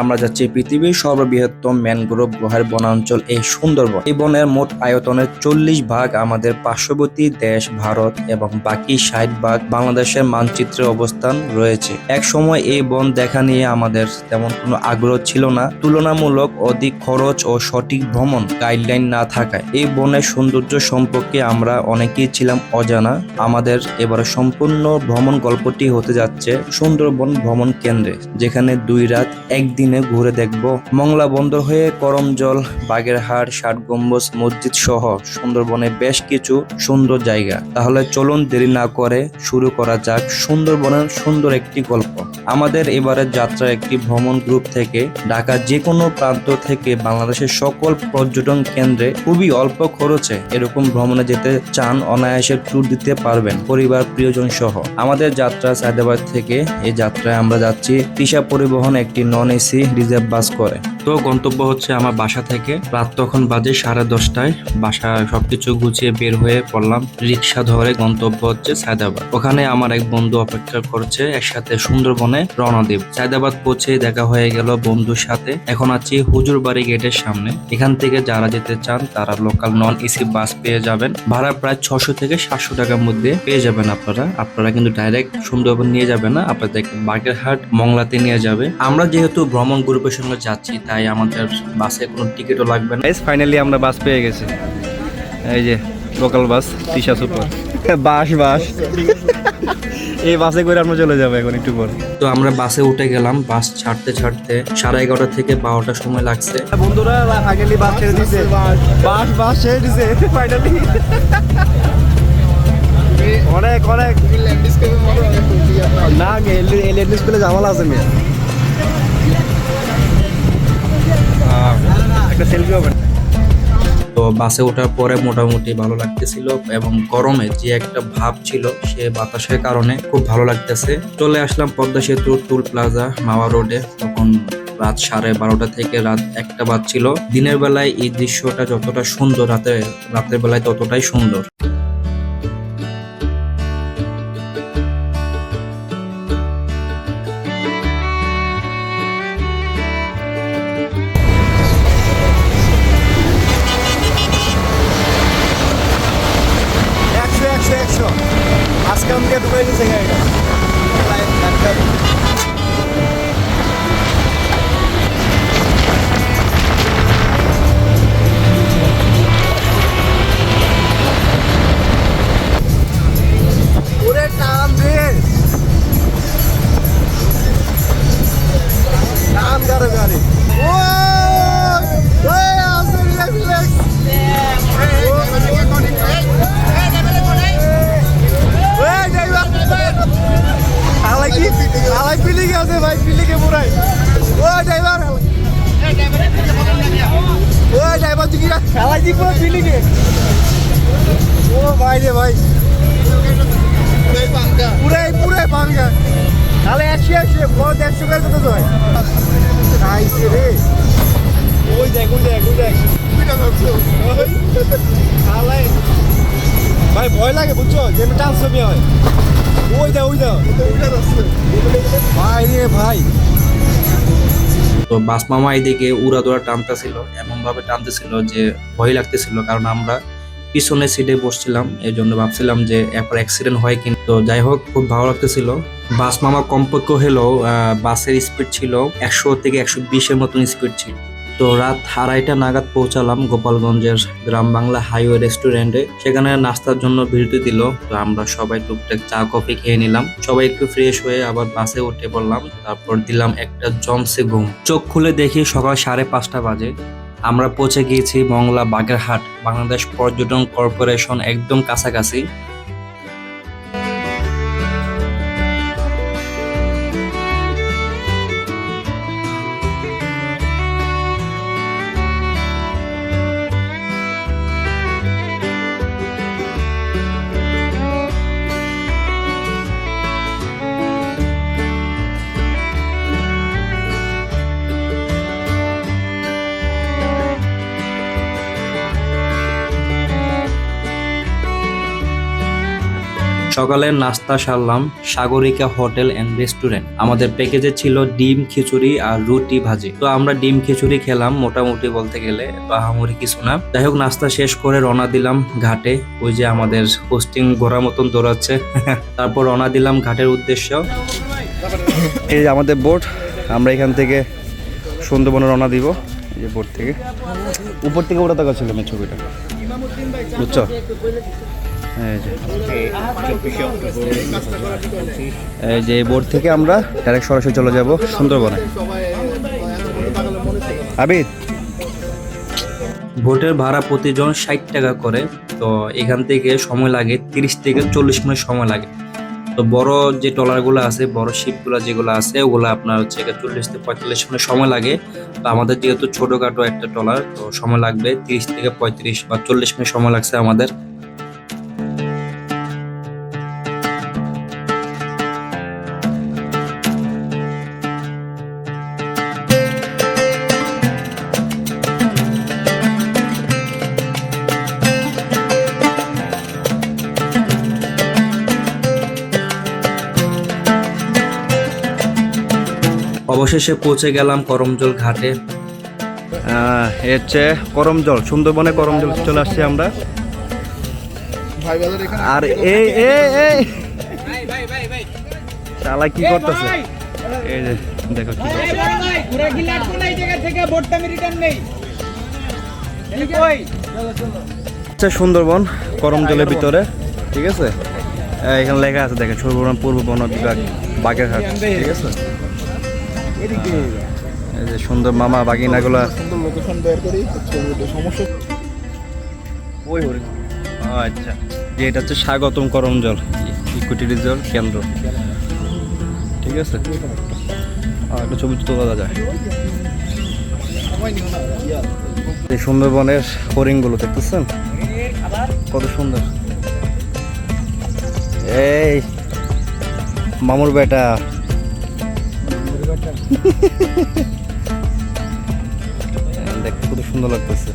আমরা যাচ্ছি পৃথিবীর সর্ববৃহত্তম ম্যানগ্রোভ গুহার বনাঞ্চল এই সুন্দরবন। এই বনের মোট আয়তনের চল্লিশ ভাগ আমাদের পার্শ্ববর্তী দেশ, ভারত এবং বাকি ষাট ভাগ বাংলাদেশের মানচিত্রে অবস্থান রয়েছে। এক সময় এই বন দেখা নিয়ে আমাদের তেমন কোনো আগ্রহ ছিল না। তুলনামূলক অধিক খরচ ও সঠিক ভ্রমণ গাইডলাইন না থাকায় এই বনের সৌন্দর্য সম্পর্কে আমরা অনেকেই ছিলাম অজানা। আমাদের এবার সম্পূর্ণ ভ্রমণ গল্পটি হতে যাচ্ছে সুন্দরবন ভ্রমণ কেন্দ্রে, যেখানে দুই রাত একদিনে ঘুরে দেখব মংলা বন্দর হয়ে করমজল, বাগেরহাট ষাট গম্বুজ মসজিদ সহ সুন্দরবনে বেশ কিছু সুন্দর জায়গা। তাহলে চলুন দেরি না করে শুরু করা যাক সুন্দরবনের সুন্দর একটি গল্প। আমাদের এবারের যাত্রা একটি ভ্রমণ গ্রুপ থেকে ঢাকা যে কোনো প্রান্ত থেকে বাংলাদেশের সকল পর্যটন কেন্দ্রে খুবই অল্প খরচে এরকম ভ্রমণে যেতে চান অনায়াসে ট্যুর দিতে পারবেন পরিবার, প্রিয়জন সহ। আমাদের যাত্রা সায়দাবাদ থেকে এই যাত্রায় আমরা যাচ্ছি তৃষা পরিবহন একটি নন এসি রিজার্ভ বাস করে। তো গন্তব্য হচ্ছে আমার বাসা থেকে। রাত তখন বাজে সাড়ে দশটায়। বাসা সবকিছু গুছিয়ে বের হয়ে পড়লাম রিক্সা ধরে গন্তব্য হচ্ছে সায়দাবাদ। ওখানে আমার এক বন্ধু অপেক্ষা করছে একসাথে সুন্দরবনে রওনা দেব। সায়দাবাদ পৌঁছে দেখা হয়ে গেল বন্ধুর সাথে। এখন আছি হুজুরবাড়ি গেটের সামনে। এখান থেকে যারা যেতে চান তারা লোকাল নন এসি বাস পেয়ে যাবেন। ভাড়া প্রায় ছশো থেকে সাতশো টাকার মধ্যে পেয়ে যাবেন আপনারা। আপনারা কিন্তু ডাইরেক্ট সুন্দরবন নিয়ে যাবে না। আপনাদের বাগেরহাট, মংলাতে নিয়ে যাবে। আমরা যেহেতু ভ্রমণ গ্রুপের সঙ্গে যাচ্ছি, তাই আমাদের বাসে কোনো টিকিটও লাগবে না। ফাইনালি আমরা বাস পেয়ে গেছি। এই যে local bus Tisha super bus bus. এই বাসে করে আমরা চলে যাব এখন একটু পর। তো আমরা বাসে উঠে গেলাম বাস ছাড়তে ছাড়তে সাড়ে এগারোটা থেকে বারোটার সময় লাগছে। বন্ধুরা আগেলি বাস ছেড়ে দিছে। বাস বাস ছেড়ে দিছে ফাইনালি অনেক অনেক। না এলিয়েন স্কুলে জামালা আছে মেয়ে। একটা সেলফি হবে তো বাসে ওঠার পরে মোটামুটি ভালো লাগতেছিল এবং গরমে যে একটা ভাব ছিল সে বাতাসের কারণে খুব ভালো লাগতেছে। চলে আসলাম পদ্মা সেতু টুল প্লাজা, মাওয়া রোডে। তখন রাত সাড়ে বারোটা থেকে রাত একটা বাজছিল। দিনের বেলায় এই দৃশ্যটা যতটা সুন্দর, রাতে, রাতের বেলায় ততটাই সুন্দর। আজকে আমাকে ঢুকাই দিয়েছে গাড়িটা। আছে ভাই পিলিকে পুরাই। ও, ড্রাইভার। ও, ড্রাইভার তুই কি খেলাই দি পুরো পিলিকে ও, ভাই রে ভাই। পুরাই পুরাই পাঙ্গা। তাহলে একশো একশো, বড় দেড়শো করে কত তো আইসে রে। ওই দেখ ওই দেখ ওই দেখ। ভাই, ভয় লাগে, বুঝছ? যে আমি টান্স ছবি হয়। ওই দাও ওই দাও ভাই। তো বাস মামা এদিকে উড়া দৌড়া টানতেছিল এমন ভাবে টানতেছিল যে ভয় লাগতেছিল, কারণ আমরা পিছনে সিটে বসছিলাম, এই জন্য ভাবছিলাম যে এরপর অ্যাক্সিডেন্ট হয় কিন্তু যাই হোক, খুব ভালো লাগতেছিল। বাস মামা কমপক্ষ হলেও বাসের স্পিড ছিল একশো থেকে একশো বিশের মতন স্পিড ছিল। তো রাত আড়াইটা নাগাদ পৌঁছালাম গোপালগঞ্জের গ্রাম বাংলা হাইওয়ে রেস্টুরেন্টে। সেখানে নাস্তার জন্য বিরতি দিল, তো আমরা সবাই টুকটাক চা, কফি খেয়ে নিলাম। সবাই একটু ফ্রেশ হয়ে আবার বাসে উঠে পড়লাম, তারপর দিলাম একটা জমসে ঘুম। চোখ খুলে দেখি সকাল সাড়ে পাঁচটা বাজে। আমরা পৌঁছে গিয়েছি মংলা বাগেরহাট, বাংলাদেশ পর্যটন কর্পোরেশন একদম কাছাকাছি। সকালে নাস্তা সারলাম সাগরিকা হোটেল এন্ড রেস্টুরেন্ট আমাদের প্যাকেজে ছিল ডিম, খিচুড়ি আর রুটি ভাজি। তো আমরা ডিম, খিচুড়ি খেলাম মোটামুটি বলতে গেলে তো আহামরি কিছু না। যাই হোক নাস্তা শেষ করে রওনা দিলাম ঘাটে। ওই যে আমাদের হোস্টিং ঘোড়া মতন দৌড়াচ্ছে। তারপর রওনা দিলাম ঘাটের উদ্দেশ্য। এই যে আমাদের বোট আমরা এখান থেকে সুন্দরবনে রওনা দিব। এই যে বোট থেকে। উপর থেকে ওটা দেখা ছিল ছবিটা। বুঝছ? যে বোট থেকে আমরা ডাইরেক্ট সরাসরি চলে যাব সুন্দরবনে। আবিদ। বোটের ভাড়া প্রতিজন ষাট টাকা করে, তো এখান থেকে সময় লাগে তিরিশ থেকে চল্লিশ মিনিট সময় লাগে। তো বড় যে ট্রলারগুলো আছে, বড় শিপগুলো যেগুলো আছে, ওগুলো আপনার হচ্ছে চল্লিশ থেকে পঁয়তাল্লিশ মিনিট সময় লাগে। তো আমাদের যেহেতু ছোটোখাটো একটা ট্রলার, তো সময় লাগবে তিরিশ থেকে পঁয়ত্রিশ বা চল্লিশ মিনিট সময় লাগছে আমাদের। অবশেষে পৌঁছে গেলাম করমজল ঘাটে। হচ্ছে করম জল সুন্দরবনে করম জল চলে আসছি আমরা। আর এই এই এই। শালা কি করতেছে? এই যে দেখো কি হচ্ছে সুন্দরবন করম জলের ভিতরে। ঠিক আছে? এখানে লেখা আছে দেখেন সুন্দরবন পূর্ব বন বিভাগ বাঘের বাগেরহাট ঠিক আছে? এই যে সুন্দর মামা বাগিনাগুলা। সুন্দর লোকেশন বের করি সমস্যা। ওই হরি। আচ্ছা। যে এটা হচ্ছে স্বাগতম করম জল ইকুইটি কেন্দ্র। ঠিক আছে? আর একটা ছবি তোলা যায়। এই সুন্দরবনের হরিণগুলো দেখতেছেন? কত সুন্দর। এই মামুর বেটা। দেখতে কত সুন্দর লাগতেছে।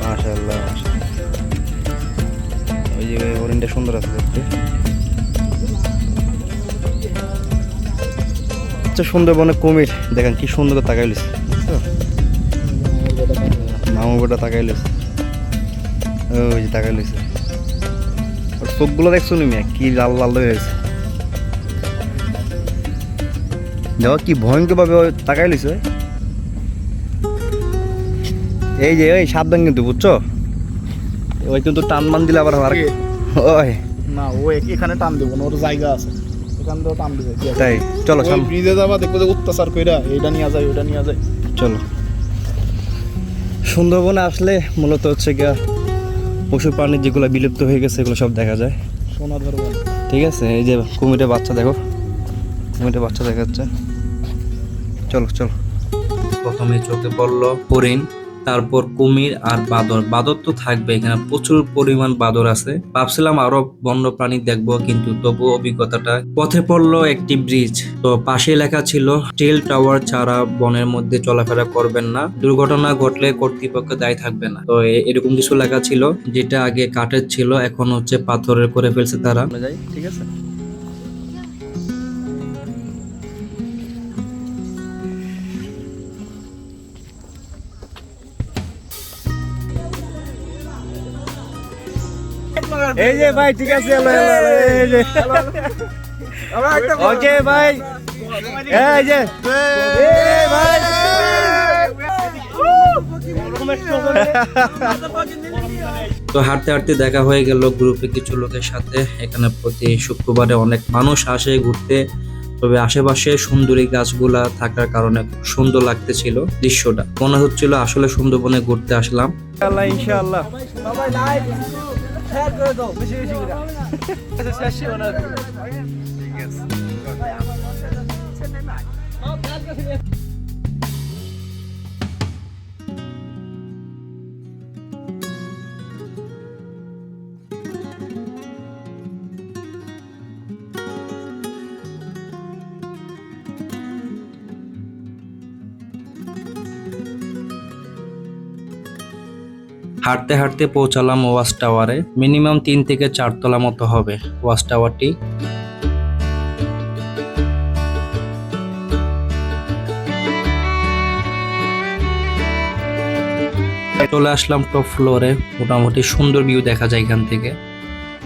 মাশাআল্লাহ ওই যে হরিণটা সুন্দর আছে দেখতে। আচ্ছা সুন্দরবনে কুমির, দেখেন কি সুন্দর করে তাকাই লিস মামু বেটা তাকাই লিস ওই যে তাকাই লিস চোখগুলো দেখছ মিয়া? কি লাল লাল হয়ে গেছে দেখো কি ভয়ঙ্কর ভাবে তাকাই লিছে এই যে ওই সাবধান কিন্তু বুঝছ? ওই কিন্তু টান মান দিলে আবার আর ওই। না ও এখানে টান দেবো না ওর জায়গা আছে। এখান থেকে টান দিবে তাই চলো ওই সাম ব্রিজে যাবা দেখব যে অত্যাচার কইরা এইটা নিয়ে যায় ওইটা নিয়ে যায়। চলো। সুন্দরবনে আসলে মূলত হচ্ছে গিয়া পশু প্রাণী যেগুলো বিলুপ্ত হয়ে গেছে এগুলো সব দেখা যায়। সোনা ধরবো ঠিক আছে এই যে কুমিরের বাচ্চা দেখো। কুমিরের বাচ্চা দেখা যাচ্ছে। চলো চলো। প্রথমে চোখে পড়ল হরিণ তারপর কুমির আর বাদর। বাদর তো থাকবে এখানে প্রচুর পরিমাণ বাদর আছে। ভাবছিলাম আরও বন্য প্রাণী দেখব কিন্তু তবু অভিজ্ঞতাটা। পথে পড়ল একটি ব্রিজ। তো পাশে লেখা ছিল স্টিল টাওয়ার ছাড়া বনের মধ্যে চলাফেরা করবেন না। দুর্ঘটনা ঘটলে কর্তৃপক্ষ দায়ী থাকবে না। তো এরকম কিছু লেখা ছিল যেটা আগে কাঠের ছিল এখন হচ্ছে পাথরের করে ফেলছে তারা। যাই ঠিক আছে? এই যে ভাই ঠিক আছে হ্যালো হ্যালো এই যে। ওকে ভাই। এই যে। ভাই। তো হাঁটতে হাঁটতে দেখা হয়ে গেল গ্রুপে কিছু লোকের সাথে। এখানে প্রতি শুক্রবারে অনেক মানুষ আসে ঘুরতে। তবে আশেপাশে সুন্দরী গাছগুলা থাকার কারণে খুব সুন্দর লাগতেছিল দৃশ্যটা। মনে হচ্ছিল আসলে সুন্দরবনে ঘুরতে আসলাম। ইনশাআল্লাহ লাইক শেয়ার করে দাও বেশি বেশি করে শেষ না হাঁটতে হাঁটতে পৌঁছালাম ওয়াচ টাওয়ারে। মিনিমাম তিন থেকে চারতলা মতো হবে ওয়াচ টাওয়ারটি। চলে আসলাম টপ ফ্লোরে মোটামুটি সুন্দর ভিউ দেখা যায় এখান থেকে।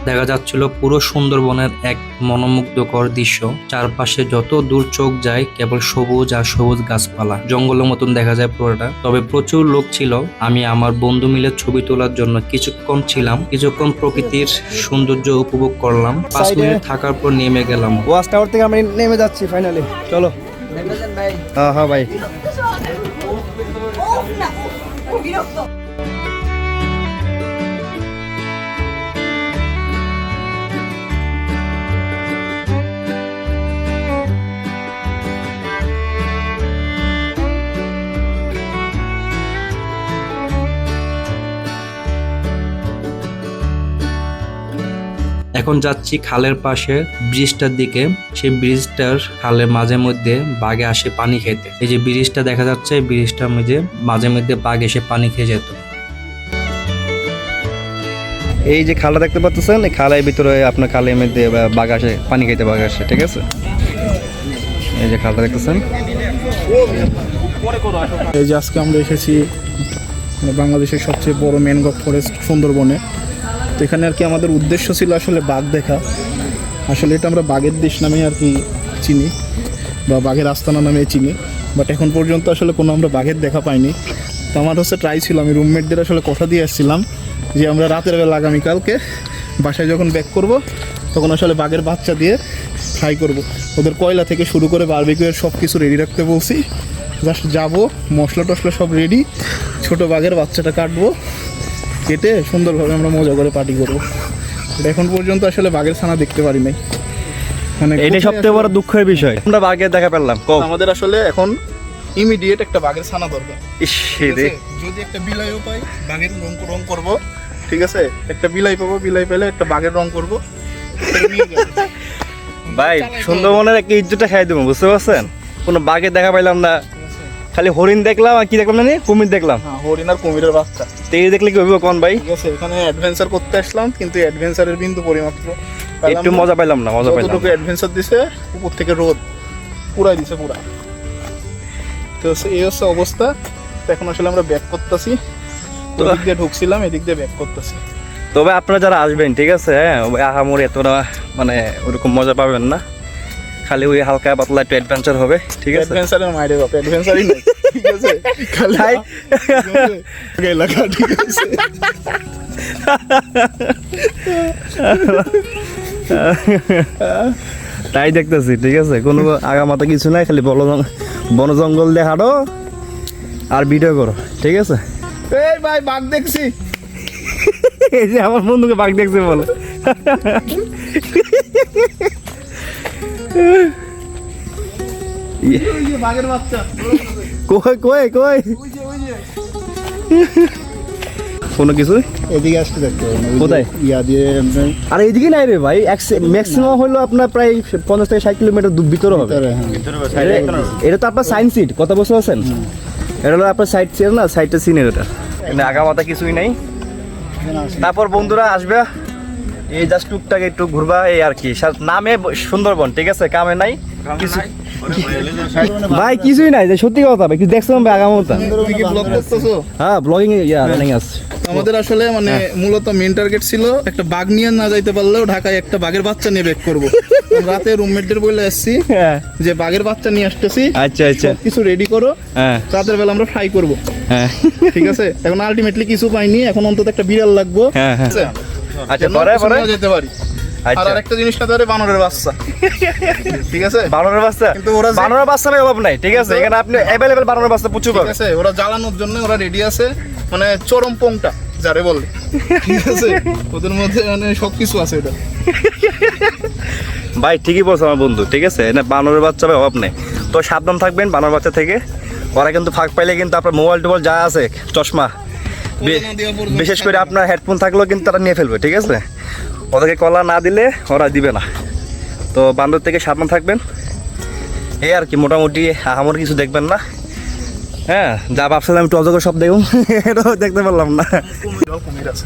দেখা যাচ্ছিল পুরো সুন্দরবনের এক মনোমুগ্ধকর দৃশ্য। চারপাশে যত দূর চোখ যায় কেবল সবুজ আর সবুজ গাছপালা। জঙ্গলের মতন দেখা যায় পুরোটা। তবে প্রচুর লোক ছিল। আমি আমার বন্ধু মিলে ছবি তোলার জন্য কিছুক্ষণ ছিলাম। কিছুক্ষণ প্রকৃতির সৌন্দর্য উপভোগ করলাম। পাঁচ মিনিট থাকার পর নেমে গেলাম। ওয়াচ টাওয়ার থেকে আমরা নেমে যাচ্ছি ফাইনালি চলো। হ্যাঁ হ্যাঁ ভাই। এখন যাচ্ছি খালের পাশে ব্রিজটার দিকে। সেই ব্রিজটার খালের মাঝে মধ্যে বাঘে আসে পানি খেতে। এই যে ব্রিজটা দেখা যাচ্ছে ব্রিজটার মধ্যে মাঝে মধ্যে বাঘ এসে পানি খেয়ে যেত। এই যে খালটা দেখতে পাচ্ছেন এই খালের ভিতরে আপনার খালের মধ্যে বাঘ আসে পানি খেতে বাঘ আসে ঠিক আছে? এই যে খালটা দেখতেছেন। এই যে আজকে আমরা এসেছি বাংলাদেশের সবচেয়ে বড় ম্যানগ্রোভ ফরেস্ট সুন্দরবনে। তো এখানে আর কি আমাদের উদ্দেশ্য ছিল আসলে বাঘ দেখা। আসলে এটা আমরা বাঘের দেশ নামে আর কি চিনি বা বাঘের আস্তানা নামে চিনি। বাট এখন পর্যন্ত আসলে কোনো আমরা বাঘের দেখা পাইনি। তো আমার হচ্ছে ট্রাই ছিল, আমি রুমমেটদের আসলে কথা দিয়ে আসছিলাম যে আমরা রাতের বেলা আগামীকালকে বাসায় যখন ব্যাক করব, তখন আসলে বাঘের বাচ্চা দিয়ে ফ্রাই করব। ওদের কয়লা থেকে শুরু করে বারবিকিউয়ের সব কিছু রেডি রাখতে বলছি। জাস্ট যাব মশলা টশলা সব রেডি ছোট বাঘের বাচ্চাটা কাটবো। কেটে সুন্দরভাবে আমরা মজা করে পার্টি করব। এখন পর্যন্ত আসলে বাঘের ছানা দেখতে পারি নাই। মানে কোথায় সবথেকে বড় দুঃখের বিষয়। আমরা বাঘের দেখা পেলাম আমাদের আসলে এখন ইমিডিয়েট একটা বাঘের ছানা দরকার। যদি একটা বিলাইও পাই বাঘের রং রং করব। ঠিক আছে? একটা বিলাই পাবো বিলাই পেলে একটা বাঘের রং করব। সেটা নিয়ে যাব। ভাই সুন্দরবনের একটা ইজ্জতটা খাই দেবো বুঝতে পারছেন? কোনো বাঘের দেখা পাইলাম না। খালি হরিণ দেখলাম আর কি দেখলাম জানি? কুমির দেখলাম। হ্যাঁ হরিণ আর কুমিরের বাচ্চা। তো এই দেখলে কি হইব কোন ভাই? ঠিক আছে এখানে অ্যাডভেঞ্চার করতে আসলাম কিন্তু অ্যাডভেঞ্চারের বিন্দু পরিমাত্র একটু মজা পাইলাম না মজা পাইলাম যতটুকু অ্যাডভেঞ্চার দিছে উপর থেকে রোদ পুরাই দিছে পুরা। তো এই হচ্ছে অবস্থা। এখন আসলে আমরা ব্যাক করতেছি। ওদিক দিয়ে ঢুকছিলাম এদিক দিয়ে ব্যাক করতেছি। তবে আপনারা যারা আসবেন ঠিক আছে? হ্যাঁ আহামরি এতটা মানে ওরকম মজা পাবেন না। খালি ওই হালকা পাতলা একটু অ্যাডভেঞ্চার হবে ঠিক আছে? অ্যাডভেঞ্চারের মাইরে বাপ অ্যাডভেঞ্চারই নাই ঠিক আছে? খালি এলাকা ঠিক আছে? তাই দেখতেছি ঠিক আছে? কোনো আগামাতা কিছু নাই খালি বন বন জঙ্গল দিয়ে হাঁটো আর ভিডিও করো ঠিক আছে? এই ভাই বাঘ দেখছি। এই যে আমার বন্ধুকে বাঘ দেখছে বলে। কই কই কই? ওই যে ওই যে কোনো কিছু এদিকে আসতে দেখতে কোথায়? ইয়া দিয়ে আর নাই রে ভাই ম্যাক্সিমাম হলো আপনার প্রায় পঞ্চাশ থেকে ষাট কিলোমিটার ভিতরে হবে। হ্যাঁ। এটা- এটা তো আপনার সাইন সিট কত বছর আছেন? এটা হলো আপনার সাইড সিট না সাইডটা এটা। আগামাতা কিছুই নাই। তারপর বন্ধুরা আসবে। এই জাস্ট টুকটাক একটু ঘুরবা এই আর কি। নামে সুন্দরবন ঠিক আছে? কামে নাই। কিছু ভাই কিছুই নাই যে সত্যি কথা ভাই কিছু দেখছিলাম ভাই আগামতা হ্যাঁ ব্লগিং ইয়া রানিং আছে আমাদের আসলে মানে মূলত মেন টার্গেট ছিল একটা বাঘ নিয়ে না যাইতে পারলেও ঢাকায় একটা বাঘের বাচ্চা নিয়ে ব্যাক করব। রাতে রুমমেটদের বলে আসছি হ্যাঁ। যে বাঘের বাচ্চা নিয়ে আসতেছি। আচ্ছা আচ্ছা। কিছু রেডি করো। হ্যাঁ। রাতের বেলা আমরা ফ্রাই করব। হ্যাঁ। ঠিক আছে? এখন আলটিমেটলি কিছু পাইনি এখন অন্তত একটা বিড়াল লাগবো। হ্যাঁ, হ্যাঁ। আচ্ছা পরে পরে? যেতে পারি। আর আচ্ছা আরেকটা জিনিসটা ধরে বানরের বাচ্চা। ঠিক আছে? বানরের বাচ্চা? কিন্তু ওরা বানরের বাচ্চা অভাব নাই ঠিক আছে? এখানে আপনি অ্যাভেলেবেল বানরের বাচ্চা প্রচুর ঠিক আছে ওরা জ্বালানোর জন্য ওরা রেডি আছে মানে চরম পোংটা যারে বলে। ঠিক আছে? ওদের মধ্যে মানে সব কিছু আছে এটা ভাই ঠিকই বলছে আমার বন্ধু ঠিক আছে? না বানরের বাচ্চা ভাই অভাব নেই। তো সাবধান থাকবেন বানর বাচ্চা থেকে। ওরা কিন্তু ফাঁক পাইলে কিন্তু আপনার মোবাইল টোবাইল যা আছে চশমা বিশেষ করে আপনার হেডফোন থাকলেও কিন্তু তারা নিয়ে ফেলবে ঠিক আছে? ওদেরকে কলা না দিলে ওরা দিবে না। তো বান্দর থেকে সাবধান থাকবেন। এই আর কি মোটামুটি আমার কিছু দেখবেন না। হ্যাঁ যা ভাবছিলাম একটু অজগর সব দেখুন এটাও দেখতে পারলাম না। কুমির কুমির আছে।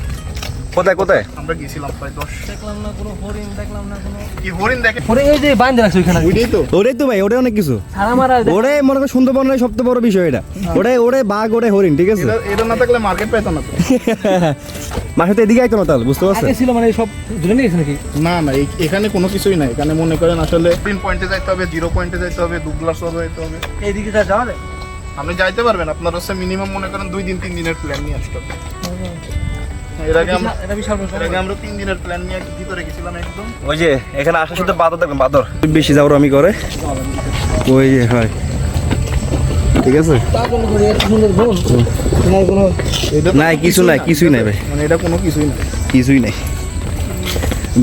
কোথায় কোথায়? আমরা গেছিলাম প্রায় দশ দেখলাম না কোনো হরিণ দেখলাম না কোনো কি হরিণ দেখে হরিণ এই যে বাইন্ধে রাখছে ওইখানে ওইটাই তো। ওটাই তো ভাই ওটাই অনেক কিছু। ছাড়া মারা ওরে মনে করো সুন্দরবনের সবচেয়ে বড় বিষয় এটা। ওরে ওরে বাঘ ওরে হরিণ ঠিক আছে? এটা না থাকলে মার্কেট পেতো না তো। মাসে তো এদিকে আইতো না তাহলে বুঝতে পারছেন ছিল মানে সব নাকি? না না এখানে কোনো কিছুই নাই। এখানে মনে করেন আসলে তিন পয়েন্টে যাইতে হবে জিরো পয়েন্টে যাইতে হবে সব যাইতে হবে। এইদিকে যা যাওয়া আপনি যাইতে পারবেন আপনার হচ্ছে মিনিমাম মনে করেন দুই দিন তিন দিনের প্ল্যান নিয়ে আসতে হবে। ওই যে এখানে আসার সাথে বাদর দেখবেন বাদর। বেশি যাওয়ার আমি করে। ওই যে হয়। ঠিক আছে? নাই কিছু নাই কিছুই নাই ভাই। মানে এটা কোনো কিছুই কিছুই নাই।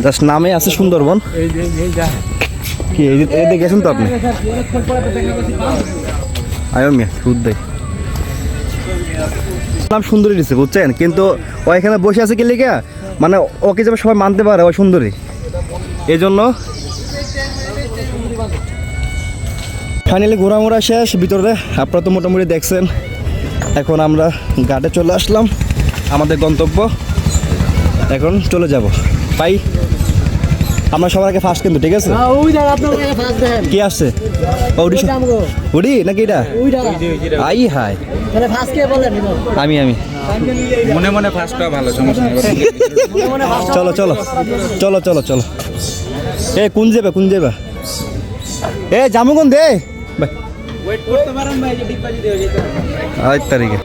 জাস্ট নামে আছে সুন্দরবন। এই যে এই যা কি এই গেছেন তো আপনি? আয়ো মিয়া সুদ দেয়। নাম সুন্দরী দিচ্ছে বুঝছেন? কিন্তু ও এখানে বসে আছে কি লিখা মানে ওকে যেন সবাই মানতে পারে, ও সুন্দরী। এই জন্য ফাইনালি ঘোরামোড়া শেষ, ভিতরে আপনারা তো মোটামুটি দেখছেন। এখন আমরা ঘাটে চলে আসলাম। আমাদের গন্তব্য। এখন চলে যাব। পাই আমরা সবার আগে ফার্স্ট কিন্তু ঠিক আছে? হ্যাঁ ফার্স্ট কি আসছে? ও, উড়ি ওইটা আমগো উড়ি নাকি এটা? আই হাই ফার্স্ট কে বলেন আমি আমি। মনে মনে ফার্স্টটা ভালো সমস্যা মানে ফার্স্ট চলো চলো চলো চলো চলো এ কোন যাবে কোন যাবে? এ জামু কোন দে ভাই ওয়েট করতে পারেন ভাই যে ডিগবাজি দিয়ে যেতে আট তারিখে।